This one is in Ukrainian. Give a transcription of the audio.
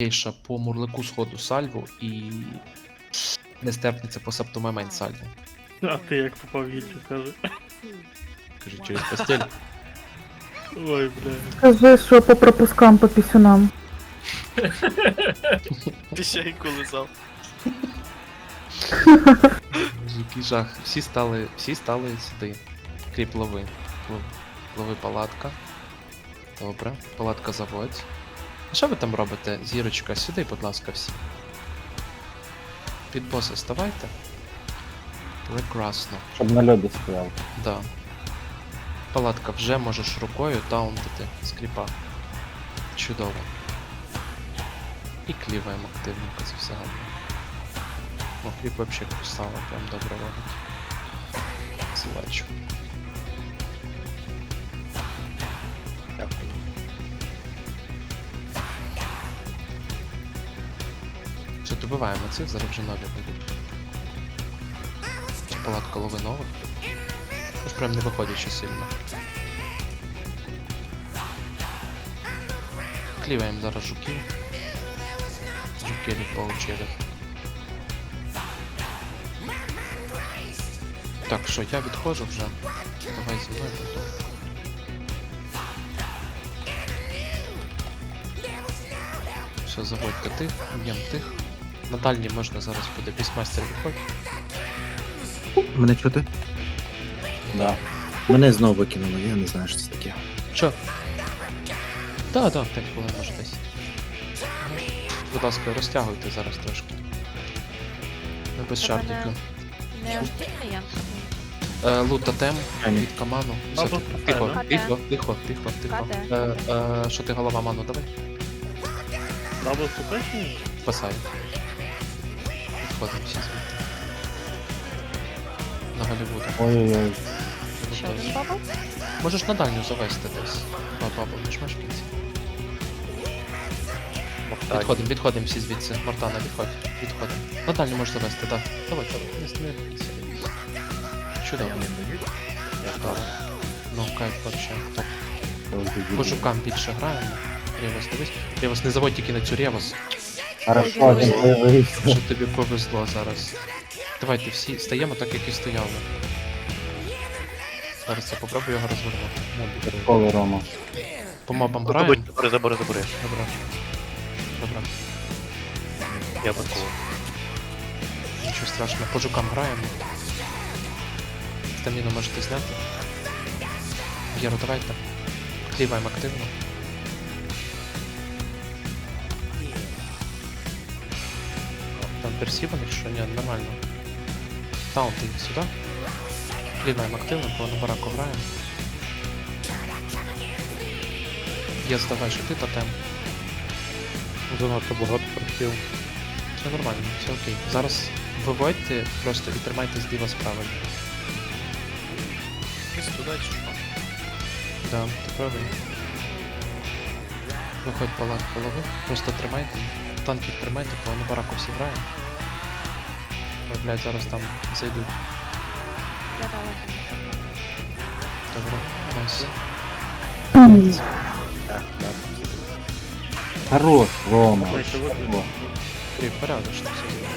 Кейша по мурлику сходу сальву і нестерпниця по септомемень сальву. А ти як попав Ютуб, каже. Кажу, через постель. Ой, бля. Скажи, що по пропускам по пісюнам. Ти ще й колизав. Який жах. Всі стали, всі стали сюди. Кріп лови. Лови палатка. Добре. Палатка заводь. А що ви там робите? Зірочка, сюди, будь ласка, всі. Під боса ставайте. Прекрасно. Щоб на льоді стояв. Да. Палатка вже можеш рукою таунтити з кріпа. Чудово. І кліваємо активненько це все гарно. О, кріп вообще красава, прям добре робить. Злечу. Добиваємо цих, зараз вже нові будуть. Палатка лови нових. Аж прям не виходячи сильно. Кліваємо зараз жуків. Жукелі получили. Так, що, я відходжу вже. Давай зі мною потім. Все, заводьте тих, б'єм тих. На дальній можна зараз буде бісмастер виходить. Мене чути? Да. Мене знову викинули, я не знаю, що це таке. Чо? Да, да, 5 хвилин може десь. Будь ласка, розтягуйте зараз трошки. Ми без шардиків. Не встигне я? Е, лут тотем Ані. від каману. Все, Або тихо, тихо, тихо, тихо, тихо, тихо. КД. Е, е, що ти голова ману, давай? Дабл супешні? Спасай. Відходимо всі звідти. На Голлівуду. Ой-ой-ой. Ще один бабл? Можеш на дальню завести десь. Бабу, нажмеш в кінці. Відходимо, відходимо всі звідси. Мортана, відходь. Відходимо. На дальню можеш завести, так. Давай, давай. Не стріляй. Чудово. Добре. Ну, кайф вообще. Топ. По жукам більше граємо. Ревос, дивись. Ревос, не заводь тільки на цю Ревос. Хорошо, він появився. Що тобі повезло зараз. Давайте всі стаємо так, як і стояли. Зараз я попробую його розвернути. Ну, Коли Рома. По мобам граємо. Забери, забери, забери. Добре. Добре. Я такого. Нічого страшного. По жукам граємо. Стаміну можете зняти. Єру, давайте. Кліваємо активно. Там персіван, якщо ні, нормально. Таунт іди сюди. Кліваємо активно, бо на бараку граємо. Є здавай, що ти тотем. Занадто багато просів. Все нормально, все окей. Зараз виводьте просто і тримайте зліва справа. Міс туди чи що? Да, ти правий. Виходь палат голови, просто тримайте. Танки тримайте, бо на бараку всі грають. Ой, блядь, зараз там зайдуть. Я дала. Добре, найс. Хорош, Рома. Знаєте, виключно. О, Кріп, порядочно все зробили.